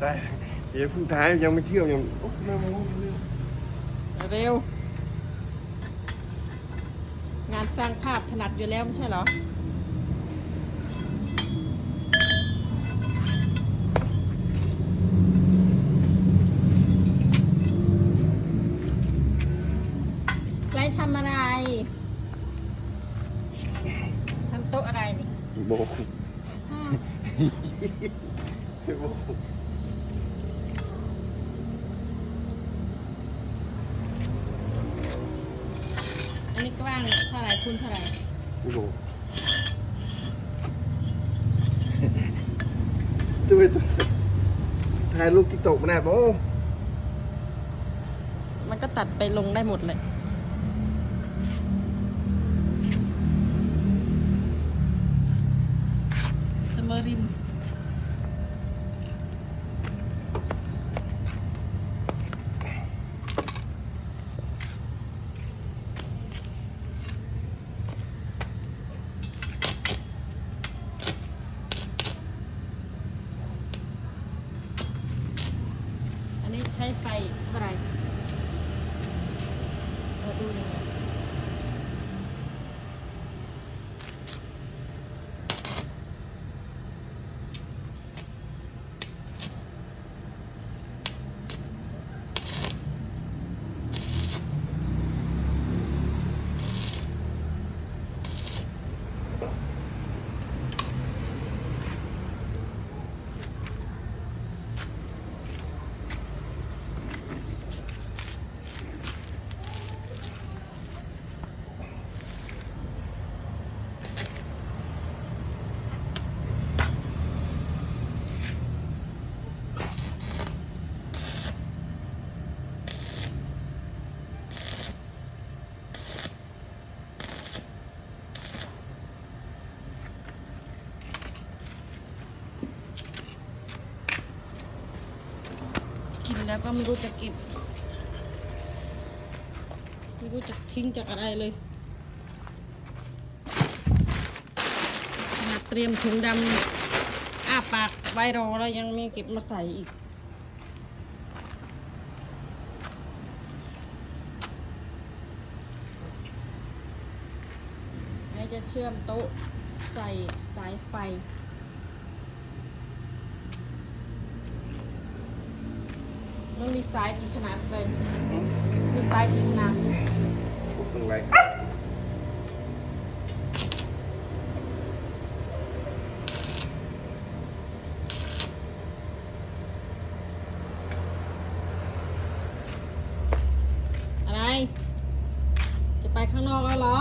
ได้เดี๋ยวเพิ่งท้ายยังไม่เที่ยวยังโอ้ไม่ไม่ไม่ไม่เร็ว งานสร้างภาพถนัดอยู่แล้วไม่ใช่เหรอไรทำอะไร ทำโต๊ะอะไรนี่โบ อ้าวโบอันนี้กว้างเท่าไหร่คูณเท่าไหร่โบจะไปถ่ายรูปติ๊กต็อกมาแน่โบมันก็ตัดไปลงได้หมดเลย สมอริม อันนี้ ใช้ไฟเท่าไหร่เราดูยังไง แล้วก็ไม่รู้จะเก็บ ไม่รู้จะทิ้งจากอะไรเลยนาดเตรียมถุงดำอ้าปากไว้รอแล้วยังไม่เก็บมาใส่อีกจะเชื่อมโต๊ะใส่สายไฟ มันมีสายกี่ขนาดเลย มีสายกี่ขนาดพวกตรงไรอะไร จะไปข้างนอกแล้วเหรอ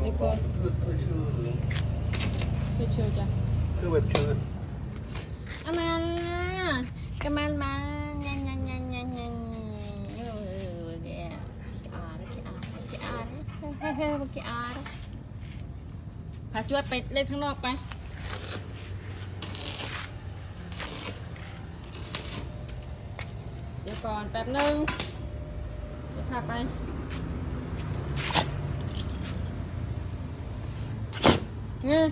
เดี๋ยวก่อนคือคือชื่อเชื่อเชื่อจ้ะคือแบบชื่ออามันนะ กำมันมายันยันยันยันยันเออเดี๋ยวอ่านกี่อ่านกี่อ่านเฮ้ยเฮ้ยกี่อ่านพาจวดไปเล่นข้างนอกไปเดี๋ยวก่อนแป๊บนึงเดี๋ยวพาไปเนี่ย